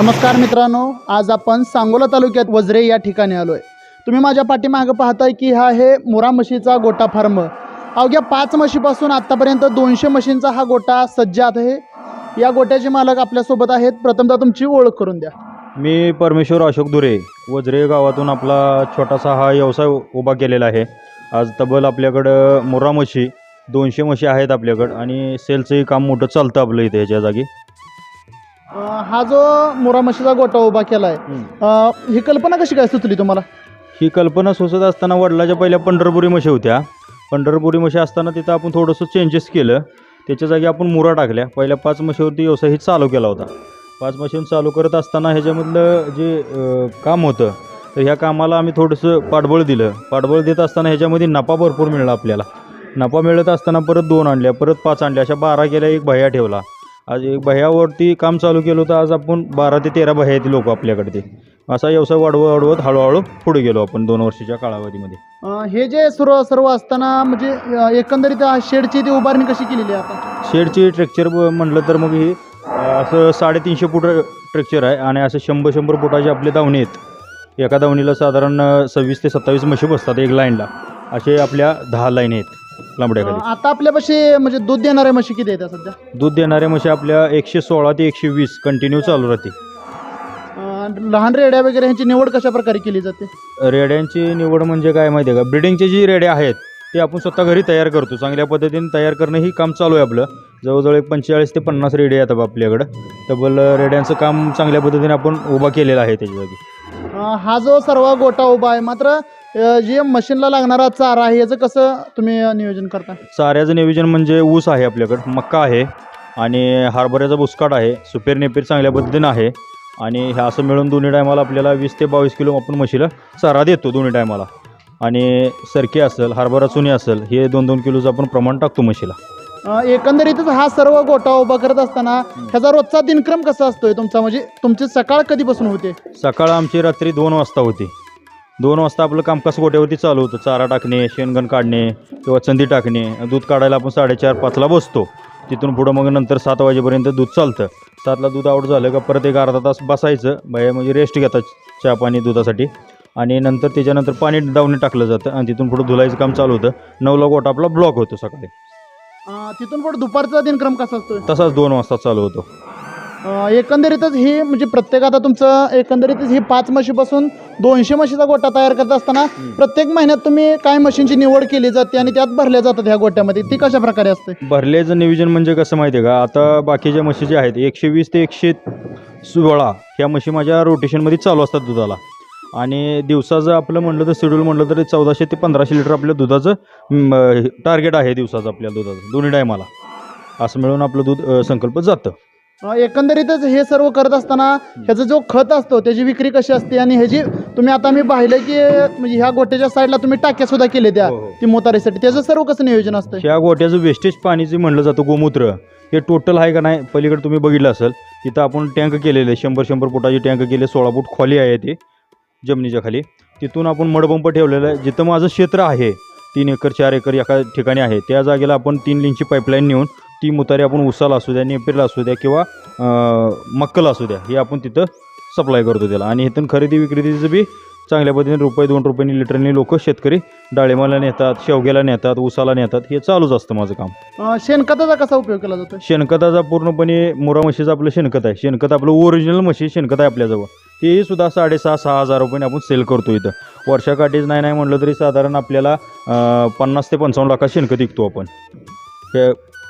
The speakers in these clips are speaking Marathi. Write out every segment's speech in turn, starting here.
नमस्कार मित्रांनो आज आपण सांगोला तालुक्यात वजरे या ठिकाणी आलो आहे तुम्ही माझ्या पाठीमागं पाहताय की हा आहे मुरा म्हशीचा गोटा फार्म. अवघ्या पाच म्हशीपासून आत्तापर्यंत दोनशे म्हशींचा हा गोटा सज्जात आहे. या गोट्याचे मालक आपल्यासोबत आहेत. प्रथमतः तुमची ओळख करून द्या. मी परमेश्वर अशोक दुरे वजरे गावातून आपला छोटासा हा व्यवसाय उभा केलेला आहे. आज तब्बल आपल्याकडं मुरा म्हशी दोनशे म्हशी आहेत आपल्याकडं आणि सेलचंही काम मोठं चालतं आपलं इथे ह्याच्या जागी. हा जो मुरा म्हशीचा गोटा उभा केला आहे ही कल्पना कशी काय सुचली तुम्हाला? ही कल्पना सुचत असताना वडिलाच्या पहिल्या पंढरपुरी म्हशी होत्या. पंढरपुरी म्हशी असताना तिथं आपण थोडंसं चेंजेस केलं. त्याच्या जागी आपण मुरा टाकल्या. पहिल्या पाच म्हशीवरती व्यवसाय ही चालू केला होता. पाच मशीन चालू करत असताना ह्याच्यामधलं जे अं, काम होतं तर ह्या कामाला आम्ही थोडंसं पाठबळ दिलं. पाठबळ देत असताना ह्याच्यामध्ये नफा भरपूर मिळाला आपल्याला. नफा मिळत असताना परत दोन आणल्या परत पाच आणल्या. अशा बारा गेल्या एक भैया ठेवला. आज एक भैयावरती काम चालू केलं होतं आज आपण बारा ते तेरा भैया आहेत लोक आपल्याकडे ते असा व्यवसाय वाढवत वाढवत हळूहळू पुढे गेलो आपण दोन वर्षाच्या कालावधीमध्ये. अं, हे जे सर्व सर्व असताना म्हणजे अं, एकंदरीत हा शेडची ती उभारणी कशी केलेली आहे आपण शेडची ट्रेक्चर म्हटलं तर मग ही अं, असं साडेतीनशे फूट ट्रेक्चर आहे आणि असं शंभर शंभर फुटाचे आपले दावणी आहेत. एका दावणीला साधारण अं, सव्वीस ते सत्तावीस म्हशी बसतात एक लाईनला. असे आपल्या दहा लाईन आहेत. लांबड्याखाली आता आपल्यापाशी म्हणजे दूध देणाऱ्या म्हशी किती आहेत सध्या? दूध देणाऱ्या म्हशी आपल्या एकशे सोळा ते एकशे वीस कंटिन्यू चालू राहते अं, लहान रेड्या वगैरे ह्यांची निवड कशा प्रकारे केली जाते? रेड्यांची निवड म्हणजे काय माहिती आहे का? ब्रिडिंगचे जी रेड्या आहेत ते आपण स्वतः घरी तयार करतो. चांगल्या पद्धतीने तयार करणं ही काम चालू आहे आपलं. जवळजवळ एक पंचेचाळीस ते पन्नास रेडे येतात आपल्याकडं. तब्बल रेड्यांचं काम चांगल्या पद्धतीने आपण उभा केलेलं आहे त्याच्या जागी अं, हा जो सर्व गोटा उभा आहे मात्र अं, जे मशीनला लागणारा चारा आहे याचं कसं तुम्ही अं, नियोजन करता चाऱ्याचं नियोजन म्हणजे ऊस आहे आपल्याकडं मक्का आहे आणि हरभऱ्याचा बुसकाट आहे सुपेर नेपेर चांगल्या पद्धतीनं आहे. आणि हे असं मिळून दोन्ही टायमाला आपल्याला वीस ते बावीस किलो आपण म्हशीला चारा देतो दोन्ही टायमाला. आणि सरकी असेल हरभरा चुनी असेल हे दोन दोन किलोचं आपण प्रमाण टाकतो म्हशीला. अं, एकंदरीतच हा सर्व गोटा उभा करत असताना ह्याचा रोजचा दिनक्रम कसा असतोय तुमचा? म्हणजे तुमची सकाळ कधीपासून होते? सकाळ आमची रात्री दोन वाजता होती. दोन वाजता आपलं कामकाज गोट्यावरती चालू होतं? चारा टाकणे शेणगण काढणे किंवा चंदी टाकणे दूध काढायला आपण साडेचार पाचला बसतो. तिथून पुढं मग नंतर सात वाजेपर्यंत दूध चालतं. सातला दूध आउट झालं का परत एक अर्धा तास बसायचं. बाया म्हणजे रेस्ट घेतात चहा पाणी दुधासाठी. आणि नंतर त्याच्यानंतर पाणी दावणी टाकलं जातं आणि तिथून पुढं धुलायचं काम चालू होतं. नऊला गोटा आपला ब्लॉक होतो सकाळी. अं, तिथून पुढे दुपारचा दिनक्रम कसा असतोय? तसाच दोन वाजता चालू होतो. अं, एकंदरीतच ही म्हणजे प्रत्येक आता तुमचं एकंदरीतच ही पाच म्हशीपासून दोनशे म्हशीचा गोटा तयार करत असताना प्रत्येक महिन्यात तुम्ही काय मशीनची निवड केली जाते आणि त्यात भरल्या जातात ह्या गोट्यामध्ये ती कशा प्रकारे असते? भरल्याचं नियोजन म्हणजे कसं माहिती आहे का? आता बाकीच्या म्हशी ज्या आहेत एकशे वीस ते एकशे सोळा ह्या म्हशी माझ्या रोटेशनमध्ये चालू असतात दुधाला. आणि दिवसाचं आपलं म्हणलं तर शेड्यूल म्हणलं तर चौदाशे ते पंधराशे लिटर आपल्या दुधाचं टार्गेट आहे दिवसाचं आपल्या दुधाचं. दोन्ही टायमाला. असं मिळून आपलं दूध संकल्प जातं. एकंदरीतच हे सर्व करत असताना ह्याचा जो खत असतो त्याची विक्री कशी असते आणि ह्याची तुम्ही आता मी पाहिलं की म्हणजे ह्या गोट्याच्या साईडला तुम्ही टाक्या सुद्धा केले त्या हो, हो. ती मोतारीसाठी. त्याचं सर्व कसं नियोजन असतं? ह्या गोट्याचं वेस्टेज पाणी जे म्हणलं जातं गोमूत्र हे टोटल आहे का नाही पलीकडे तुम्ही बघितलं असेल. तिथं आपण टँक केलेले शंभर शंभर फुटाचे टँक केले सोळा फूट खोली आहे ते. जमिनीच्या खाली. तिथून आपण मडपंप ठेवलेला आहे. जिथं माझं क्षेत्र आहे तीन एकर चार एकर एका ठिकाणी आहे. त्या जागेला आपण तीन लिंकची पाईपलाईन नेऊन ती मुतारी आपण उसाला असू द्या नेपेरला असू द्या किंवा मक्कल मक्कला असू द्या हे आपण तिथं सप्लाय करतो त्याला. आणि इथून खरेदी विक्रेतीचं बी चांगल्या पद्धतीने रुपये दोन रुपयांनी लिटरनी लोक शेतकरी डाळिंबाला नेतात शेवग्याला नेतात उसाला नेतात हे चालूच असतं माझं काम. अं, शेणखताचा कसा उपयोग केला जातो? शेणखताचा पूर्णपणे मुरा म्हशीचं आपलं शेणखत आहे. शेणखत आपलं ओरिजिनल म्हशी शेणखत आहे आपल्याजवळ. ते सुद्धा साडेसहा सहा हजार रुपयाने आपण सेल करतो इथं. वर्षाकाठीच नाही नाही म्हणलं तरी साधारण आपल्याला अं, पन्नास ते पंचावन्न लाखात शेणखत विकतो आपण.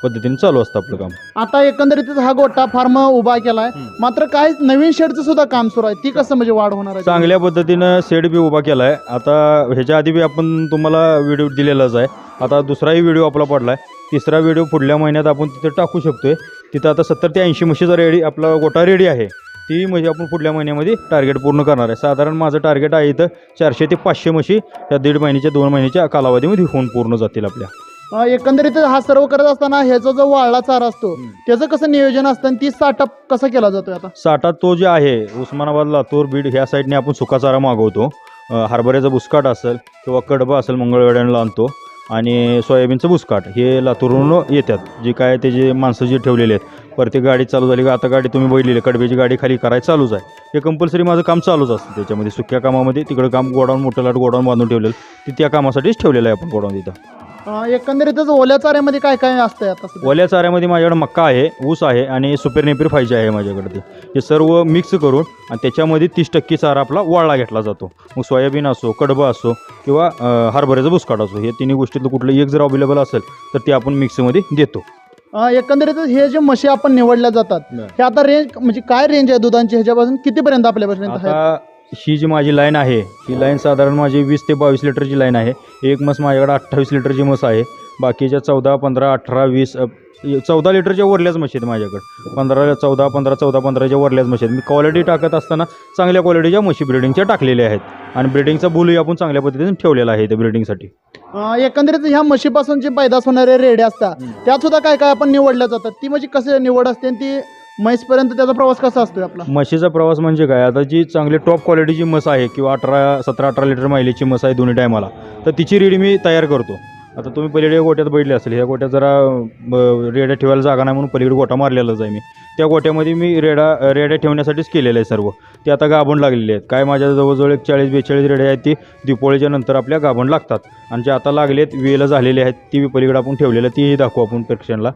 पद्धतीने चालू असतं आपलं काम. आता एकंदरीतच हा गोटा फार्म उभा केलाय. मात्र काय नवीन शेडचं सुद्धा काम सुरू आहे. ती कसं म्हणजे वाढ होणार आहे? चांगल्या पद्धतीनं सेट बी उभा केला आहे आता ह्याच्या आधी बी आपण तुम्हाला व्हिडिओ दिलेलाच आहे. आता दुसराही व्हिडिओ आपला पडला आहे तिसरा व्हिडिओ पुढल्या महिन्यात आपण तिथं टाकू शकतोय. तिथं आता सत्तर ते ऐंशी म्हशीचा रेडी आपला गोटा रेडी आहे. ती म्हणजे आपण पुढल्या महिन्यामध्ये टार्गेट पूर्ण करणार आहे. साधारण माझं टार्गेट आहे इथं चारशे ते पाचशे म्हशी या दीड महिन्याच्या दोन महिन्याच्या कालावधीमध्ये होऊन पूर्ण जातील आपल्या. अं, एकंदरीत हा सर्व करत असताना ह्याचा जो वाळला चारा असतो त्याचं कसं नियोजन असतं आणि ती साठा कसा केला जातोय आता? साठात तो जे आहे उस्मानाबाद लातूर बीड ह्या साईडने आपण सुका चारा मागवतो. अ, हरभऱ्याचा बुसकाट असेल किंवा कडबा असेल मंगळवेड्याला आणतो आणि सोयाबीनचं बुसकाट हे लातूरहून येतात. जे काय त्याचे माणसं जे ठेवलेले आहेत प्रत्येक गाडी चालू झाली का आता गाडी तुम्ही बघितलेली कडब्याची गाडी खाली करायला चालूच आहे. हे कंपल्सरी माझं काम चालूच असतं त्याच्यामध्ये. सुक्या कामामध्ये तिकडं काम गोडाऊन मोठं लाट गोडाऊन बांधून ठेवलेलं ते त्या कामासाठीच ठेवलेलं आहे आपण गोडाऊन तिथं. अं, एकंदरीतच ओल्या चाऱ्यामध्ये काय काय असतंय आता सध्या? ओल्या चाऱ्यामध्ये माझ्याकडे मक्का आहे ऊस आहे आणि सुपेर नेपेर फायजे आहे माझ्याकडे ते. हे सर्व मिक्स करून आणि त्याच्यामध्ये तीस टक्के चारा आपला वाळला घेतला जातो. मग सोयाबीन असो कडबं असो किंवा अं, हरभऱ्याचं बुसकाट असो हे तिन्ही गोष्टीतलं कुठलं एक जर अवेलेबल असेल तर ते आपण मिक्समध्ये देतो. अं, एकंदरीतच हे जे म्हशी आपण निवडल्या जातात हे आता रेंज म्हणजे काय रेंज आहे दुधांची? ह्याच्यापासून कितीपर्यंत आपल्यापर्यंत आता ही जी माझी लाईन आहे ही लाईन साधारण माझी वीस ते बावीस लिटरची लाईन आहे. एक मस माझ्याकडे अठ्ठावीस लिटरची मस आहे. बाकीच्या चौदा पंधरा अठरा वीस चौदा लिटरच्या वरल्याच म्हशी आहेत माझ्याकडे. पंधरा चौदा पंधरा चौदा पंधराच्या वरल्याच म्हशी आहेत. मी क्वालिटी टाकत असताना चांगल्या क्वालिटीच्या म्हशी ब्रिडिंगच्या टाकलेल्या आहेत. आणि ब्रिडिंगचा बुलही आपण चांगल्या पद्धतीने ठेवलेला आहे त्या ब्रिडिंगसाठी एकंदरीत ह्या म्हशीपासून जे पैदास होणारे रेडे असतात त्यात सुद्धा काय काय आपण निवडल्या जातात? ती म्हणजे कसे निवड असते आणि ती म्हैसपर्यंत त्याचा प्रवास कसा असतोय आपला? म्हशीचा प्रवास म्हणजे काय? आता जी चांगली टॉप क्वालिटीची म्हस आहे किंवा अठरा सतरा अठरा लिटर मायलेजची म्हस आहे दोन्ही टायमाला तर तिची रेडी मी तयार करतो. आता तुम्ही पलीकडे गोट्यात बैठले असेल ह्या गोट्यात जरा ब- रेड्या ठेवायला जागा नाही म्हणून पलीकडे गोटा मारलेलाच आहे मी. त्या गोट्यामध्ये मी रेडा रेड्या ठेवण्यासाठीच केलेलं आहे सर्व. ते आता गाभण लागलेले आहेत. काय माझ्या जवळजवळ एक चाळीस बेचाळीस रेड्या आहेत ती दिपोळीच्या नंतर आपल्या गाभण लागतात. आणि जे आता लागले आहेत वेलं झालेले आहेत ती पलीकडे आपण ठेवलेलं तीही दाखवू आपण प्रेक्षणला.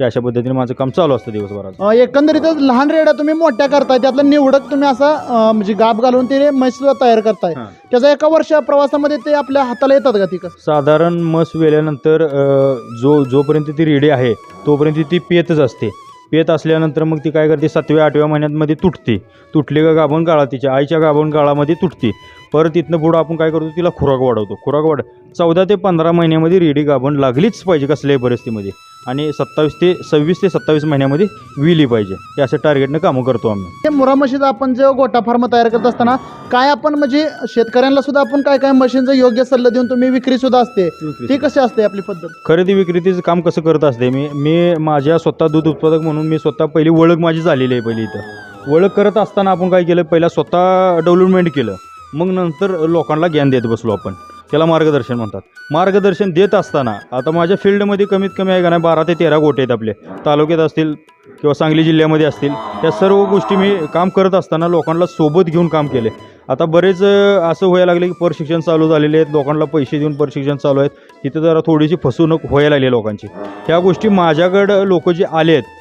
अशा पद्धतीने माझं काम चालू असतं दिवसभरात अं, एकंदरीतच लहान रेड्या तुम्ही मोठ्या करताय त्यातलं निवडक तुम्ही असा अं, म्हणजे गाब घालून ते म्हैस सुद्धा तयार करताय. हां. त्याचा एका वर्ष प्रवासामध्ये ते आपल्या हाताला येतात का ती कसं? साधारण म्हस वेल्यानंतर अ, जो जोपर्यंत ती रेडी आहे तोपर्यंत ती पेतच असते. पेत असल्यानंतर मग ती काय करते सातव्या आठव्या महिन्यामध्ये तुटते. तुटली का गाभण काळा तिच्या आईच्या गाभण काळामध्ये तुटते. परत तिथनं पुढं आपण काय करतो तिला खुराक वाढवतो. खुराक वाढ चौदा ते पंधरा महिन्यामध्ये रेडी गाभण लागलीच पाहिजे कसल्याही परिस्थितीमध्ये. आणि सत्तावीस ते सव्वीस ते सत्तावीस महिन्यामध्ये विली पाहिजे. हे असं टार्गेटनं कामं करतो आम्ही. ते मुरा म्हशीचा आपण जे गोटा फार्म तयार करत असताना काय आपण म्हणजे शेतकऱ्यांना सुद्धा आपण काय काय मशीनचं योग्य सल्ला देऊन तुम्ही विक्री सुद्धा असते ती कशी असते आपली पद्धत? खरेदी विक्रीचं काम कसं करत असते मी मी माझ्या स्वतः दूध उत्पादक म्हणून मी स्वतः पहिली ओळख माझी झालेली आहे पहिली इथं. ओळख करत असताना आपण काय केलं पहिला स्वतः डेव्हलपमेंट केलं. मग नंतर लोकांना ज्ञान देत बसलो आपण. त्याला मार्गदर्शन म्हणतात. मार्गदर्शन देत असताना आता माझ्या फील्डमध्ये कमीत कमी आहे का नाही बारा ते तेरा गोटे आहेत आपले. तालुक्यात असतील किंवा सांगली जिल्ह्यामध्ये असतील त्या सर्व गोष्टी मी काम करत असताना लोकांना सोबत घेऊन काम केले. आता बरेच असं व्हायला लागले की प्रशिक्षण चालू झालेले आहेत लोकांना पैसे देऊन प्रशिक्षण चालू आहेत. तिथं जरा थोडीशी फसवणूक व्हायला लागली आहे लोकांची. ह्या गोष्टी माझ्याकडं लोक जे आले आहेत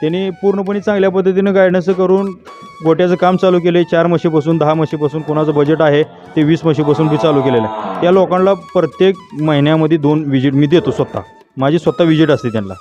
त्यांनी पूर्णपणे चांगल्या पद्धतीनं गायडन्स करून गोट्याचं काम चालू केलं आहे चार म्हशीपासून दहा म्हशीपासून कोणाचं बजेट आहे ते वीस म्हशीपासून बी चालू केलेलं आहे. त्या लोकांना प्रत्येक महिन्यामध्ये दोन विजिट मी देतो स्वतः. माझी स्वतः विजिट असते त्यांना.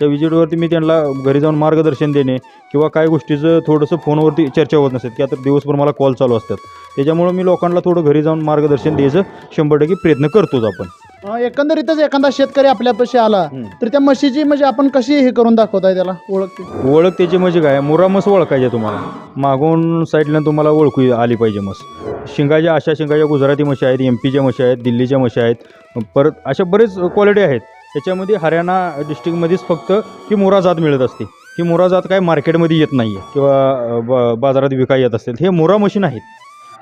त्या विजिटवरती मी त्यांना घरी जाऊन मार्गदर्शन देणे किंवा काय गोष्टीचं थोडंसं फोनवरती चर्चा होत नसते. की आता दिवसभर मला कॉल चालू असतात. त्याच्यामुळं मी लोकांना थोडं घरी जाऊन मार्गदर्शन द्यायचं शंभर टक्के प्रयत्न करतोच आपण. अं, एकंदरीतच एखादा शेतकरी आपल्यापाशी आला तर त्या म्हशीची म्हणजे आपण कशी हे करून दाखवताय त्याला? ओळखते. ओळख त्याची म्हणजे काय? मुरा मस ओळखायचे तुम्हाला. मागून साईडनं तुम्हाला ओळखू आली पाहिजे मस शिंगाच्या अशा शिंगाच्या गुजराती म्हशी आहेत एम पीच्या म्हशी आहेत दिल्लीच्या म्हशी आहेत. परत अशा बरेच क्वालिटी आहेत. त्याच्यामध्ये हरियाणा डिस्ट्रिक्टमध्येच फक्त ही मोरा जात मिळत असते. ही मोरा जात काय मार्केटमध्ये येत नाही आहे किंवा अ, ब बाजारात विकाय येत असतील हे मोरा म्हशी नाहीत.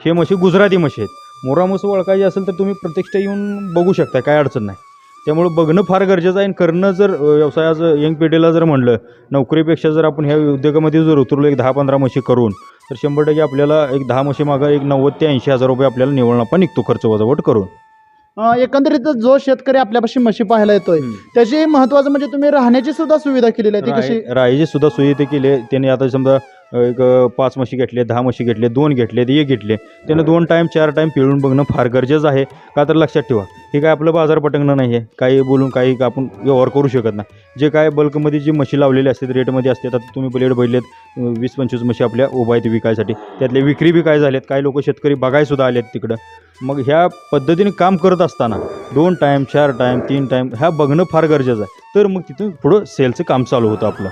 हे म्हशी गुजराती म्हशी आहेत. मोरा म्हशी ओळखायची असेल तर तुम्ही प्रत्यक्ष येऊन बघू शकता काय अडचण नाही. त्यामुळं बघणं फार गरजेचं आहे आणि करणं जर व्यवसायाचं यंग पिढीला जर म्हणलं नोकरीपेक्षा जर आपण ह्या उद्योगामध्ये जर उतरलो एक दहा पंधरा म्हशी करून तर शंभर टक्के आपल्याला एक दहा म्हशी मागं एक नव्वद ते ऐंशी हजार रुपये आपल्याला निवडणं पण निघतो खर्च वजावट करून. अं, एकंदरीतच जो शेतकरी आपल्यापाशी म्हशी पाहायला येतोय त्याची महत्वाचं म्हणजे तुम्ही राहण्याची सुद्धा सुविधा केलेली आहे ती कशी? राहायची सुद्धा सोयी ते केली आहे. त्याने आता समजा एक पाच म्हशी घेतले दहा म्हशी घेतले दोन घेतले एक घेतले. त्यानं दोन टाईम चार टाईम पिळून बघणं फार गरजेचं आहे. का तर लक्षात ठेवा हे काय आपलं बाजार पटकणं नाही आहे काही बोलून काही आपण व्यवहार करू शकत नाही. जे काय बल्कमध्ये जी म्हशी लावलेली असतात रेटमध्ये असते आता तुम्ही ब्लेड बैलेत वीस पंचवीस म्हशी आपल्या उभा आहेत विकायसाठी. त्यातले विक्री बी काय झालेत काही लोक शेतकरी बघायसुद्धा आलेत तिकडं. मग ह्या पद्धतीने काम करत असताना दोन टाईम चार टाईम तीन टाईम ह्या बघणं फार गरजेचं आहे. तर मग तिथून पुढं सेलचं काम चालू होतं आपलं.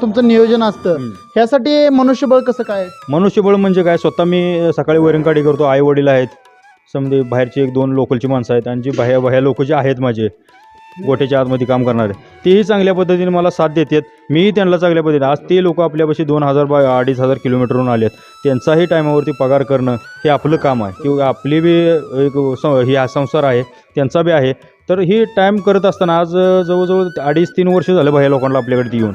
तुमचं नियोजन असतं. ह्यासाठी मनुष्यबळ कसं काय? मनुष्यबळ म्हणजे काय? स्वतः मी सकाळी वैरणकाठी करतो आई वडील आहेत. समजे बाहेरची एक दोन लोकलची माणसं आहेत आणि जी बाह्या बाह्या लोक जे आहेत माझे गोट्याच्या आतमध्ये काम करणारे तेही चांगल्या पद्धतीने मला साथ देतात. मीही त्यांना चांगल्या पद्धतीने आज ते लोक आपल्यापाशी दोन हजार बा अडीच हजार किलोमीटरहून आलेत. त्यांचाही टायमावरती पगार करणं हे आपलं काम आहे. किंवा आपली बी एक ही हा संसार आहे त्यांचा बी आहे. तर ही टाईम करत असताना आज जवळजवळ अडीच तीन वर्ष झालं बाहेर लोकांना आपल्याकडे येऊन.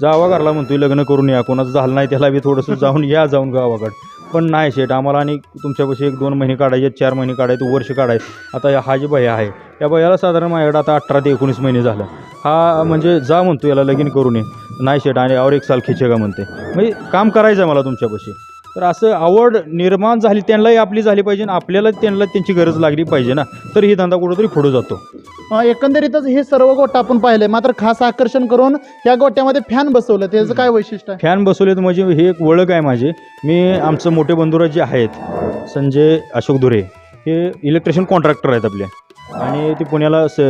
जावा घरला म्हणतोय लग्न करून या. कोणाचं झालं नाही त्याला बी थोडंसं जाऊन या जाऊन गावाकडं. पण नाही शेट आम्हाला आणि तुमच्यापाशी एक दोन महिने काढायचे चार महिने काढायचे वर्ष काढायचे. आता हा जी भया आहे या भयाला साधारण माझ्याकडे आता अठरा ते एकोणीस महिने झालं. हा म्हणजे जा म्हणतो याला लगीन करू नये नाही शेट आणि और एक साल खिचेगा म्हणते म्हणजे काम करायचं आहे मला तुमच्यापाशी. तर असं आवड निर्माण झाली त्यांनाही आपली झाली पाहिजे आणि आपल्याला त्यांना त्यांची गरज लागली पाहिजे ना. तर ही धंदा कुठंतरी पुढं जातो. एकंदरीतच हे सर्व गोटा आपण पाहिले मात्र खास आकर्षण करून या गोट्यामध्ये फॅन बसवलं त्याचं काय वैशिष्ट्य आहे? फॅन बसवलेत म्हणजे हे एक ओळख आहे माझी. मी आमचं मोठे बंधुराज जे आहेत संजय अशोक धुरे. हे इलेक्ट्रिशियन कॉन्ट्रॅक्टर आहेत आपले. आणि ते पुण्याला स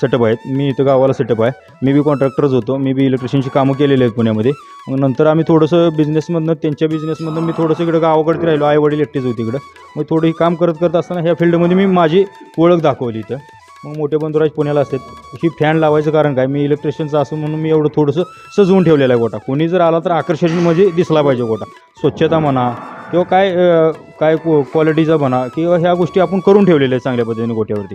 सेटअप आहेत. मी इथं गावाला सेटअप आहे. मी बी कॉन्ट्रॅक्टरच होतो. मी बी इलेक्ट्रिशियनची कामं केलेली आहेत पुण्यामध्ये. मग नंतर आम्ही थोडंसं बिझनेसमधनं त्यांच्या बिझनेसमधनं मी थोडंसं इकडं गावाकडे राहिलो. आई वडील एकटेच होते इकडं. मग थोडं काम करत करत असताना ह्या फील्डमध्ये मी माझी ओळख दाखवली इथं. मग मोठे बंधुराज पुण्याला असतात. ही फॅन लावायचं कारण काय? मी इलेक्ट्रिशियनचं असं म्हणून मी एवढं थोडंसं सजवून ठेवलेलं आहे गोटा. कोणी जर आला तर आकर्षण म्हणजे दिसला पाहिजे गोटा. स्वच्छता म्हणा किंवा काय काय क्वालिटीचा म्हणा किंवा ह्या गोष्टी आपण करून ठेवलेल्या आहेत चांगल्या पद्धतीने गोट्यावरती.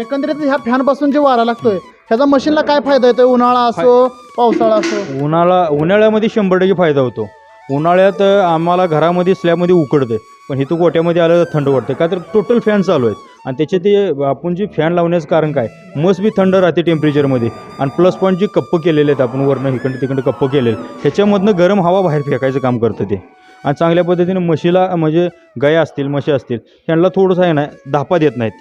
एकंदरीत ह्या फॅनपासून जे वारा लागतोय ह्याचा मशीनला काय फायदा येतोय? उन्हाळा असो पावसाळा असो? उन्हाळा उन्हाळ्यामध्ये शंभर टक्के फायदा होतो. उन्हाळ्यात आम्हाला घरामध्ये स्लॅबमध्ये उकडते. पण इथं गोट्यामध्ये आलं तर थंड वाटतं का तर टोटल फॅन चालू आहेत. आणि त्याचे ते आपण जे फॅन लावण्याचं कारण काय? मस्त बी थंड राहते टेम्परेचरमध्ये आणि प्लस पॉईंट जे कप्प केलेले आहेत आपण वरनं इकडं तिकडं कप्प केलेले ह्याच्यामधनं गरम हवा बाहेर फेकायचं काम करतं ते. आणि चांगल्या पद्धतीने म्हशीला म्हणजे गाया असतील म्हशी असतील त्यांना थोडंसं आहे ना धापा देत नाहीत.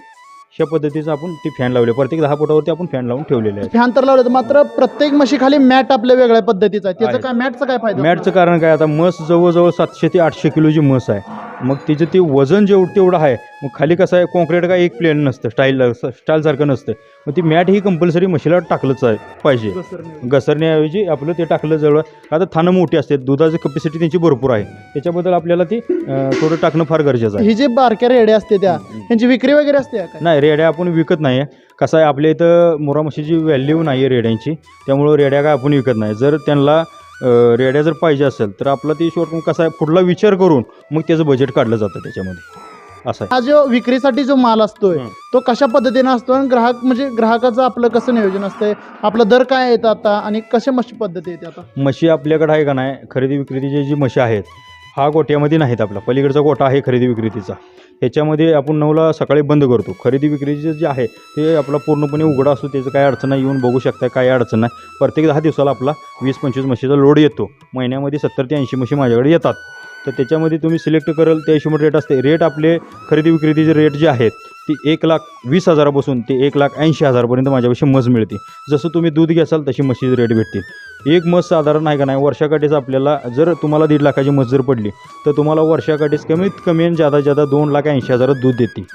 अशा पद्धतीचं आपण ते फॅन लावले. प्रत्येक दहा फुटावरती आपण फॅन लावून ठेवलेले आहेत. फॅन तर लावले मात्र प्रत्येक म्हशी खाली मॅट आपल्या वेगळ्या पद्धतीचा आहे. त्याचं आहे. काय मॅटचा काय फायदा? मॅटचं कारण काय? आता म्हस जवळजवळ सातशे ते आठशे किलोची म्हस आहे. मग तिचं ते वजन जेवढं तेवढं आहे मग खाली कसं आहे कॉन्क्रीट काय एक प्लेन नसतं स्टाईल स्टाईलसारखं नसतं. मग ती मॅट ही कंपल्सरी म्हशीला टाकलंच आहे पाहिजे. घसरण्याऐवजी. आपलं ते टाकलं जवळ. आता थानं मोठी असते दुधाची कपॅसिटी त्यांची भरपूर आहे. त्याच्याबद्दल आपल्याला ती थोडं टाकणं फार गरजेचं आहे. ही जी बारक्या रेड्या असते त्या त्यांची विक्री वगैरे असते नाही रेड्या आपण विकत नाही कसं आहे आपल्या इथं मोरा म्हशीची व्हॅल्यू नाही आहे रेड्यांची. त्यामुळं रेड्या काय आपण विकत नाही. जर त्यांना रेड्या जर पाहिजे असेल तर आपला ती शॉर्ट कसं आहे पुढला विचार करून मग त्याचं बजेट काढलं जातं त्याच्यामध्ये. असं हा जो विक्रीसाठी जो माल असतोय. तो कशा पद्धतीने असतो आणि ग्राहक म्हणजे ग्राहकाचं आपलं कसं नियोजन असतंय? आपलं दर काय येतं आता आणि कशा मशी पद्धती येते आता? म्हशी आपल्याकडे आहे का नाही? खरेदी विक्रीची जी म्हशी आहेत हा गोट्यामध्ये नाहीत आपला पलीकडचा गोटा आहे खरेदी विक्रीतीचा ह्याच्यामध्ये आपण नऊला सकाळी बंद करतो. खरेदी विक्रीचं जे आहे ते आपला पूर्णपणे उघडा असतो त्याचं काय अडचण नाही. येऊन बघू शकता काय अडचण नाही. प्रत्येक दहा दिवसाला आपला वीस पंचवीस म्हशीचा लोड येतो. महिन्यामध्ये सत्तर ते ऐंशी म्हशी माझ्याकडे येतात. तर त्याच्यामध्ये तुम्ही सिलेक्ट कराल त्या हिशोबाने रेट असते. रेट आपले खरेदी विक्रीचे रेट जे आहेत ती एक लाख वीस हजारापासून ते एक लाख ऐंशी हजारपर्यंत माझ्यापाशी मज मिळते. जसं तुम्ही दूध घ्यासाल तशी म्हशीचे रेट भेटतील एक मज साधारण आहे का नाही वर्षाकाठीच आपल्याला जर तुम्हाला दीड लाखाची मज जर पडली तर तुम्हाला वर्षाकाठीच कमीत कमी आणि जादा जादा दोन लाख ऐंशी हजारात दूध देते.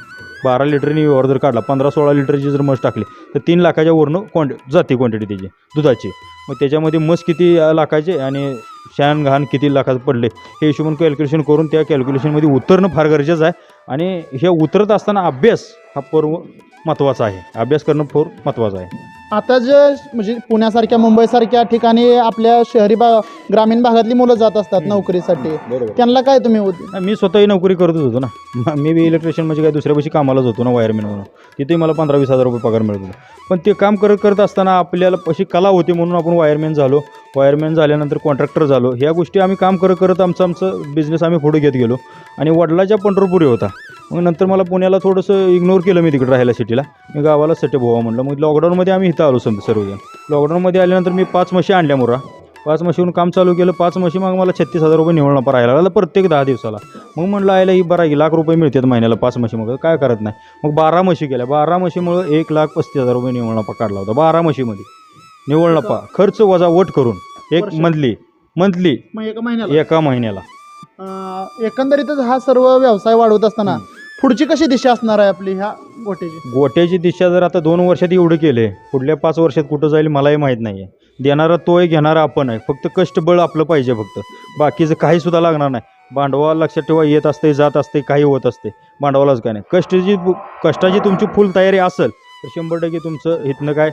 बारा लिटरनी व्यवहार जर काढला पंधरा सोळा लिटरची जर म्हस टाकली तर तीन लाखाच्या वरनं क्वांट जाते क्वांटिटी त्याची दुधाची. मग त्याच्यामध्ये म्हस किती लाखाचे आणि शान घाण किती लाखात पडले हे हिशोबून कॅल्क्युलेशन करून त्या कॅल्क्युलेशनमध्ये उतरणं फार गरजेचं आहे. आणि हे उतरत असताना अभ्यास हा पर्व महत्त्वाचा आहे. अभ्यास करणं फार महत्त्वाचं आहे. आता जे म्हणजे पुण्यासारख्या मुंबईसारख्या ठिकाणी आपल्या शहरी भाग ग्रामीण भागातली मुलं जात असतात नोकरीसाठी. बरोबर. त्यांना काय तुम्ही उद- मी स्वतःही नोकरी करतच होतो ना. म- मी बी इलेक्ट्रिशियन म्हणजे काय दुसऱ्या पैसे कामालाच होतो ना वायरमॅन म्हणून. तिथेही मला पंधरा वीस हजार रुपये पगार मिळत होता. पण ते काम करत करत असताना आपल्याला अशी कला होती म्हणून आपण वायरमॅन झालो. वायरमॅन झाल्यानंतर कॉन्ट्रॅक्टर झालो. ह्या गोष्टी आम्ही काम करत करत आमचं आमचं बिझनेस आम्ही पुढे घेत गेलो. आणि वडिलाच्या पंढरपुरी होता. मग नंतर मला पुण्याला थोडंसं इग्नोर केलं मी तिकडे राहायला सिटीला मी गावाला सेटअप व्हावं म्हणलं. मग लॉकडाऊनमध्ये आम्ही इथं आलो समजा सर्वजण. लॉकडाऊनमध्ये आल्यानंतर मी पाच म्हशी आणल्या मोरा पाच म्हशीवरून काम चालू केलं. पाच म्हशी मग मला छत्तीस हजार रुपये निवडणं राहायला लागला प्रत्येक दहा दिवसाला. मग म्हणलं आयला ही बरा की लाख रुपये मिळतात महिन्याला पाच म्हशी. मग काय करत नाही. मग बारा म्हशी केल्या. बारा म्हशीमुळं एक लाख पस्तीस हजार रुपये निवड नफा काढला होता. बारा म्हशीमध्ये. निवड नफा खर्च वजा वट करून एक. मंथली मंथली मग एका महिन्याला. एका महिन्याला. अं, एकंदरीतच हा सर्व व्यवसाय वाढवत असताना पुढची कशी दिशा असणार आहे आपली ह्या गोट्याची गोट्याची दिशा जर आता दोन वर्षात एवढं केले पुढल्या पाच वर्षात कुठं जाईल मलाही माहीत नाही आहे देणारा तो आहे घेणारा आपण आहे फक्त कष्टबळ आपलं पाहिजे फक्त. बाकीचं काही सुद्धा लागणार नाही. भांडवल लक्षात ठेवा येत असते जात असते काही होत असते. भांडवलाच काय नाही. कष्टाची कष्टाची तुमची फुल तयारी असेल तर शंभर टक्के तुमचं इथनं काय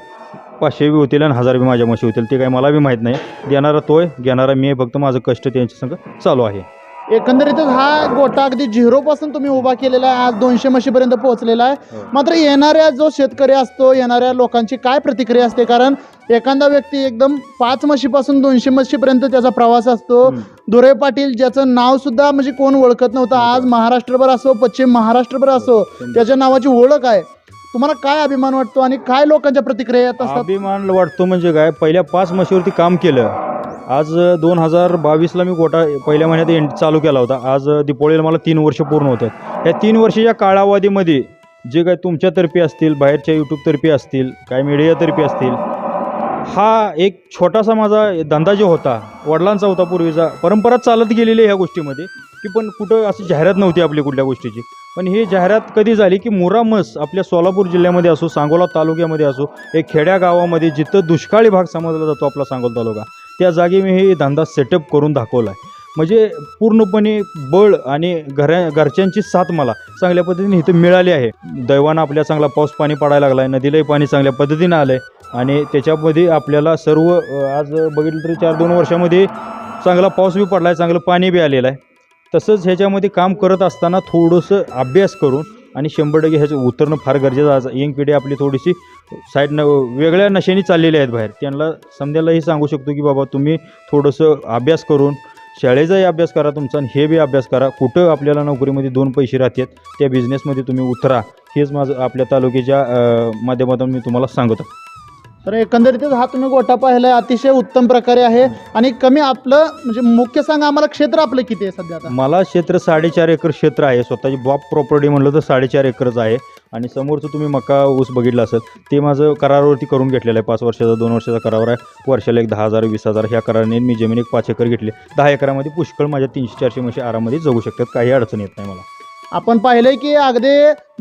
पाचशे बी होतील आणि हजार बी माझ्या म्हशी होतील ते काय मला बी माहीत नाही. देणारा तोय घेणारा मी आहे फक्त माझं कष्ट त्यांच्या संग चालू आहे. एकंदरीतच हा गोटा अगदी झिरोपासून तुम्ही उभा केलेला आहे. आज दोनशे म्हशीपर्यंत पोहोचलेला आहे. हो. मात्र येणाऱ्या जो शेतकरी असतो येणाऱ्या लोकांची काय प्रतिक्रिया असते? कारण एखादा व्यक्ती एकदम पाच म्हशीपासून दोनशे म्हशीपर्यंत त्याचा प्रवास असतो. दुरे पाटील ज्याचं नाव सुद्धा म्हणजे कोण ओळखत नव्हतं. आज महाराष्ट्रभर असो पश्चिम महाराष्ट्रभर असो त्याच्या नावाची ओळख आहे. तुम्हाला काय अभिमान वाटतो आणि काय लोकांच्या प्रतिक्रिया येत असतात? अभिमान वाटतो म्हणजे काय? पहिल्या पाच म्हशीवरती काम केलं. आज दोन हजार बावीसला मी गोटा पहिल्या महिन्यात एंड चालू केला होता. आज दिपोळीला मला तीन वर्ष पूर्ण होत आहेत. या तीन वर्षाच्या कालावधीमध्ये जे काय तुमच्यातर्फे असतील बाहेरच्या यूट्यूबतर्फे असतील काय मीडियातर्फे असतील हा एक छोटासा माझा धंदा जो होता वडिलांचा होता पूर्वीचा परंपरा चालत गेलेली ह्या गोष्टीमध्ये की पण कुठं असं जाहिरात नव्हती आपली कुठल्या गोष्टीची. पण ही जाहिरात कधी झाली की मुरामस आपल्या सोलापूर जिल्ह्यामध्ये असो सांगोला तालुक्यामध्ये असो एक खेड्या गावामध्ये जिथं दुष्काळी भाग समजला जातो आपला सांगोला तालुका त्या जागी मी हे धंदा सेटअप करून दाखवला आहे म्हणजे पूर्णपणे बळ आणि घरा घरच्यांची साथ मला चांगल्या पद्धतीने इथं मिळाली आहे. दैवानं आपल्या चांगला पाऊस पाणी पडायला लागला आहे नदीलाही पाणी चांगल्या पद्धतीनं आलं आहे आणि त्याच्यामध्ये आपल्याला सर्व आज बघितलं तरी चार दोन वर्षामध्ये चांगला पाऊस बी पडला आहे चांगलं पाणी बी आलेलं आहे. तसंच ह्याच्यामध्ये काम करत असताना थोडंसं अभ्यास करून आणि शंभर टक्के ह्याचं उतरणं फार गरजेचं आहे. आज यंग पिढी आपली थोडीशी साईडनं वेगळ्या नशेने चाललेली आहेत बाहेर. त्यांना समजायलाही सांगू शकतो की बाबा तुम्ही थोडंसं अभ्यास करून शाळेचाही अभ्यास करा तुमचा आणि हे बी अभ्यास करा. कुठं आपल्याला नोकरीमध्ये दोन पैसे राहतात त्या बिझनेसमध्ये तुम्ही उतरा. हेच माझं आपल्या तालुक्याच्या माध्यमातून मी तुम्हाला सांगतो. तर एकंदरीतच हा तुम्ही गोटा पाहिलाय अतिशय उत्तम प्रकारे आहे. आणि कमी आपलं म्हणजे मुख्य सांगा आम्हाला क्षेत्र आपलं किती आहे सध्या आता? मला क्षेत्र साडेचार एकर क्षेत्र आहे. स्वतःची बॉप प्रॉपर्टी म्हणलं तर साडेचार एकरच आहे. आणि समोरचं तुम्ही मका ऊस बघितलं असेल ते माझं करारावरती करून घेतलेलं आहे. पाच वर्षाचा दोन वर्षाचा करार आहे. वर्षाला एक दहा हजार वीस हजार ह्या कराराने मी जमीन एक पाच एकर घेतली. दहा एकरामध्ये पुष्कळ माझ्या तीनशे चारशे म्हशी आरामध्ये जगू शकतात. काही अडचण येत नाही मला. आपण पाहिलंय की अगदी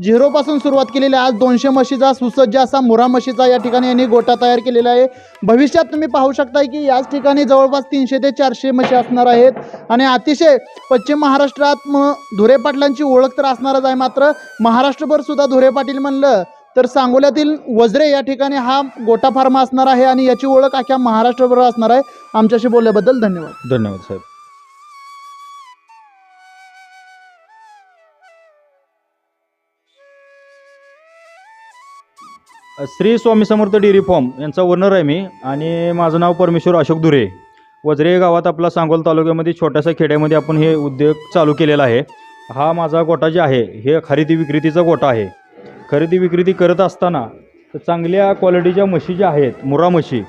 झिरोपासून सुरुवात केलेली आहे. आज दोनशे म्हशीचा सुसज्ज असा मुरा म्हशीचा या ठिकाणी यांनी गोटा तयार केलेला आहे. भविष्यात तुम्ही पाहू शकताय की याच ठिकाणी जवळपास तीनशे ते चारशे म्हशी असणार आहेत. आणि अतिशय पश्चिम महाराष्ट्रात म धुरे पाटलांची ओळख तर असणारच आहे मात्र महाराष्ट्रभर सुद्धा धुरे पाटील म्हणलं तर सांगोल्यातील वज्रे या ठिकाणी हा गोटा फार्मा असणार आहे आणि याची ओळख अख्ख्या महाराष्ट्रभर असणार आहे. आमच्याशी बोलल्याबद्दल धन्यवाद. धन्यवाद साहेब. श्री स्वामी समर्थ डेअरी फॉर्म यांचा ओनर आहे मी आणि माझं नाव परमेश्वर अशोक धुरे. वजरे गावात आपला सांगोल तालुक्यामध्ये छोट्याशा खेड्यामध्ये आपण हे उद्योग चालू केलेला आहे. हा माझा गोटा जे आहे हे खरेदी विक्रेतीचा गोटा आहे. खरेदी विक्रेती करत असताना तर चांगल्या क्वालिटीच्या म्हशी ज्या आहेत मुरा म्हशी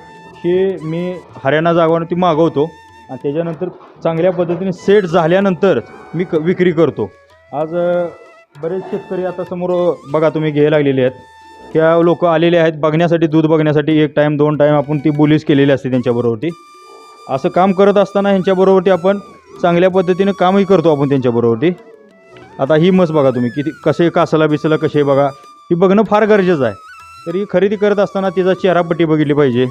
हे मी हरियाणा जागावरती मागवतो आणि त्याच्यानंतर चांगल्या पद्धतीने सेट झाल्यानंतर मी क विक्री करतो. आज बरेच शेतकरी आता समोर बघा तुम्ही घ्यायला लागलेले आहेत. त्या लोक आलेले आहेत बघण्यासाठी दूध बघण्यासाठी? एक टाईम दोन टाईम आपण ती बोलीच केलेली असते त्यांच्याबरोबरती. असं काम करत असताना ह्यांच्याबरोबरती आपण चांगल्या पद्धतीनं कामही करतो आपण त्यांच्याबरोबरती. आता ही मस बघा तुम्ही किती कसे कासाला बिसला कसे बघा. ही बघणं फार गरजेचं आहे. तर ही खरेदी करत असताना तिचा चेहरापट्टी बघितली पाहिजे.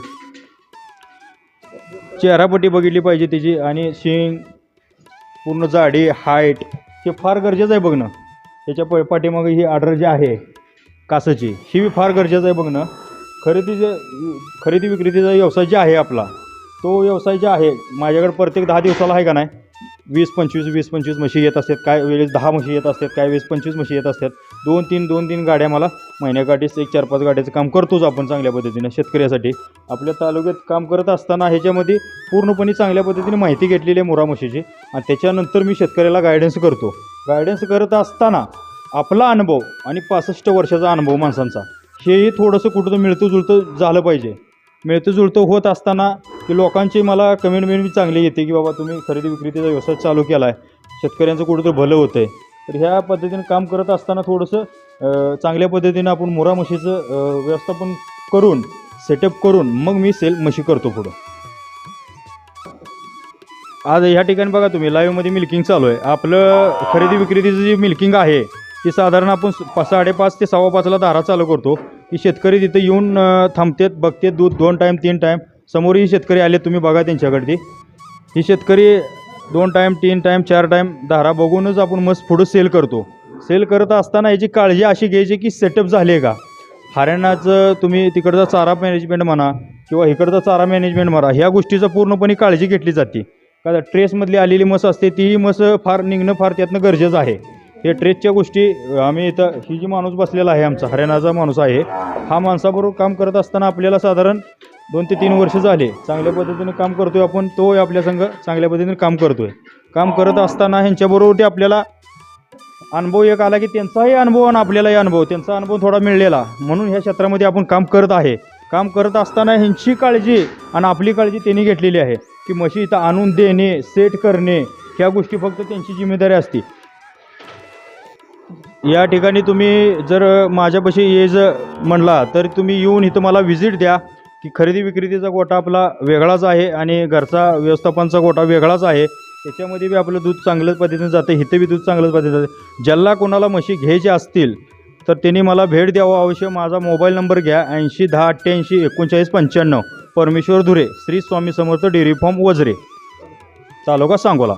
चेहरापट्टी बघितली पाहिजे तिची आणि शिंग पूर्ण जाडी हाईट हे फार गरजेचं आहे बघणं. त्याच्या प पाठीमागे ही ऑर्डर जी आहे कासाची. ही बी फार गरजेचं आहे बघणं खरेदीचे खरेदी विक्रेतीचा व्यवसाय जे आहे आपला तो व्यवसाय जे आहे माझ्याकडे प्रत्येक दहा दिवसाला आहे का नाही? वीस पंचवीस वीस पंचवीस म्हशी येत असतात काय वेळेस दहा म्हशी येत असतात काय वीस पंचवीस म्हशी येत असतात. दोन तीन दोन तीन गाड्या मला महिन्याकाठीच एक चार पाच गाड्याचं काम करतोच आपण चांगल्या पद्धतीनं शेतकऱ्यासाठी. आपल्या तालुक्यात काम करत असताना ह्याच्यामध्ये पूर्णपणे चांगल्या पद्धतीने माहिती घेतलेली आहे मुरा म्हशीची. आणि त्याच्यानंतर मी शेतकऱ्याला गायडन्स करतो. गायडन्स करत असताना आपला अनुभव आणि पासष्ट वर्षाचा अनुभव माणसांचा हेही थोडंसं कुठं मिळतं जुळतं झालं पाहिजे. मिळतं जुळतं होत असताना की लोकांची मला कमेंटमेंट बी चांगली येते की बाबा तुम्ही खरेदी विक्रीचा व्यवसाय चालू केला आहे शेतकऱ्यांचं कुठंतरी भलं होतं आहे तर ह्या पद्धतीनं काम करत असताना थोडंसं चांगल्या पद्धतीनं आपण मोरा म्हशीचं व्यवस्थापन करून सेटअप करून मग मी सेल म्हशी करतो पुढं. आज ह्या ठिकाणी बघा तुम्ही लाईव्हमध्ये मिल्किंग चालू आहे. आपलं खरेदी विक्रेतीचं जे मिल्किंग आहे ती साधारण आपण स- पा साडेपाच ते सव्वा पाचला दारा चालू करतो. की शेतकरी तिथं येऊन थांबतात बघतात दूध दोन टाईम तीन टाईम समोरही शेतकरी आले तुम्ही बघा त्यांच्याकडे ही शेतकरी दोन टाईम तीन टाईम चार टाईम धारा बघूनच आपण मस्त पुढं सेल करतो. सेल करत असताना याची काळजी अशी घ्यायची की सेटअप झाली आहे का? हरियाणाचं तुम्ही तिकडचा चारा मॅनेजमेंट म्हणा किंवा इकडचा चारा मॅनेजमेंट म्हणा ह्या गोष्टीचं पूर्णपणे काळजी घेतली जाते. का ट्रेसमधली आलेली मस असते तीही मस फार निघणं फार त्यातनं गरजेचं आहे. हे ट्रेसच्या गोष्टी आम्ही इथं ही जी माणूस बसलेला आहे आमचा हरियाणाचा माणूस आहे हा माणसाबरोबर काम करत असताना आपल्याला साधारण दोन ते तीन वर्ष झाले. चांगल्या पद्धतीने काम करतोय आपण तो आपल्या संघ चांगल्या पद्धतीने काम करतोय. काम करत असताना ह्यांच्याबरोबर ते आपल्याला अनुभव एक आला की त्यांचाही अनुभव आणि आपल्यालाही अनुभव त्यांचा अनुभव थोडा मिळलेला. म्हणून ह्या क्षेत्रामध्ये आपण काम करत आहे. काम करत असताना ह्यांची काळजी आणि आपली काळजी त्यांनी घेतलेली आहे की म्हशी इथं आणून देणे सेट करणे ह्या गोष्टी फक्त त्यांची जिम्मेदारी असते. या ठिकाणी तुम्ही जर माझ्यापाशी ये ज म्हणला तर तुम्ही येऊन इथं मला व्हिजिट द्या की खरेदी विक्रेतीचा गोठा आपला वेगळाच आहे आणि घरचा व्यवस्थापनचा गोठा वेगळाच आहे. त्याच्यामध्ये बी आपलं दूध चांगल्याच पद्धतीने जातं इथे बी दूध चांगल्याच पद्धतीने जाते. ज्याला कोणाला म्हशी घ्यायचे असतील तर त्यांनी मला भेट द्यावं अवश्य. माझा मोबाईल नंबर घ्या ऐंशी दहा अठ्ठ्याऐंशी एकोणचाळीस पंच्याण्णव. Parmeshwar Dhure Shri Swami Samarth dairy farm Vajre. चालू का सांगोला?